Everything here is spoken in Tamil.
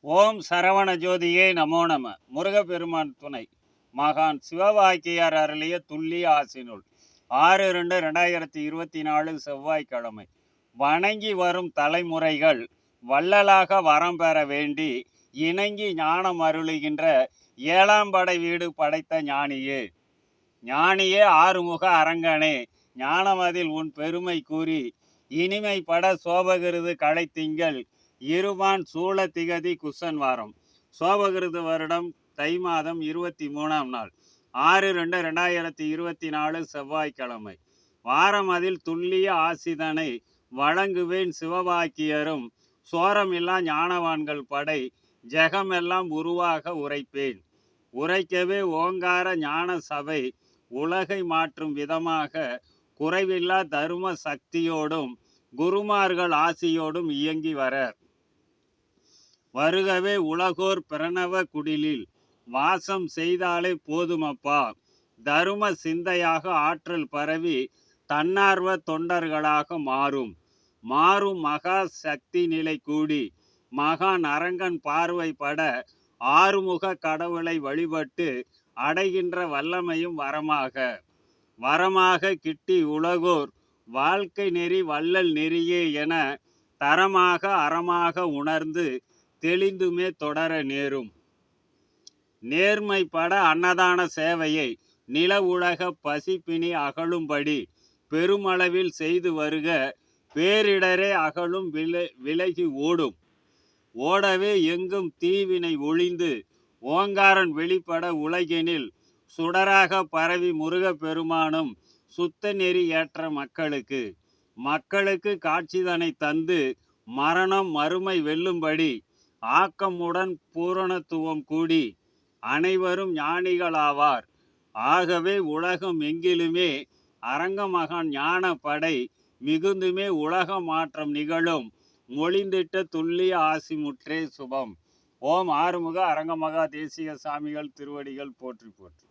ஓம் சரவண ஜோதியே நமோ நம. முருகப்பெருமான் துணை. மகான் சிவவாக்கியார் அருளிய துல்லிய ஆசினுள். ஆறு ரெண்டு ரெண்டாயிரத்தி இருபத்தி நாலு செவ்வாய்க்கிழமை. வணங்கி வரும் தலைமுறைகள் வள்ளலாக வரம் பெற வேண்டி இணங்கி ஞானம் அருளுகின்ற ஏழாம் படை வீடு படைத்த ஞானியே. ஞானியே ஆறுமுக அரங்கனே. ஞானமதில் உன் பெருமை கூறி இனிமை பட சோபகிருது களைத்திங்கள். இருமான் சூழ திகதி குசன் வாரம். சோபகிருத வருடம் தை மாதம் இருபத்தி மூணாம் நாள். ஆறு ரெண்டு ரெண்டாயிரத்தி இருபத்தி நாலு செவ்வாய்க்கிழமை. வாரம் அதில் துல்லிய ஆசிதனை வழங்குவேன் சிவபாக்கியரும். சோரமில்லா ஞானவான்கள் படை. ஜெகமெல்லாம் உருவாக உரைப்பேன். உரைக்கவே ஓங்கார ஞான சபை. உலகை மாற்றும் விதமாக குறைவில்லா தரும சக்தியோடும் குருமார்கள் ஆசியோடும் இயங்கி வர வருகவே உலகோர் பிரணவ குடிலில். வாசம் செய்தாலே போதுமப்பா. தரும சிந்தையாக ஆற்றல் பரவி தன்னார்வ தொண்டர்களாக மாறும். மாறும் மகா சக்தி நிலை கூடி. மகான் அரங்கன் பார்வை பட ஆறுமுக கடவுளை வழிபட்டு அடைகின்ற வல்லமையும் வரமாக. வரமாக கிட்டி உலகோர் வாழ்க்கை நெறி வள்ளல் நெறியே என தரமாக அறமாக உணர்ந்து தெளிந்துமே தொடர நேரும். நேர்மைப்பட அன்னதான சேவையை நில உலக பசிப்பினி அகலும்படி பெருமளவில் செய்து வருக பேரிடரே அகலும் விலை விலகி ஓடும். ஓடவே எங்கும் தீவினை ஒளிந்து ஓங்காரன் வெளிப்பட உலகினில் சுடராக பரவி முருகப் பெருமானும் சுத்த நெறி ஏற்ற மக்களுக்கு. மக்களுக்கு காட்சிதனை தந்து மரணம் மறுமை வெல்லும்படி ஆக்கமுடன் பூரணத்துவம் கூடி அனைவரும் ஞானிகளாவார். ஆகவே உலகம் எங்கிலுமே அரங்கமகான் ஞான படை மிகுந்துமே உலக மாற்றம் நிகழும். மொழிந்திட்ட துல்லிய ஆசிமுற்றே சுபம். ஓம் ஆறுமுக அரங்கமகா தேசிய சாமிகள் திருவடிகள் போற்றி போற்றி.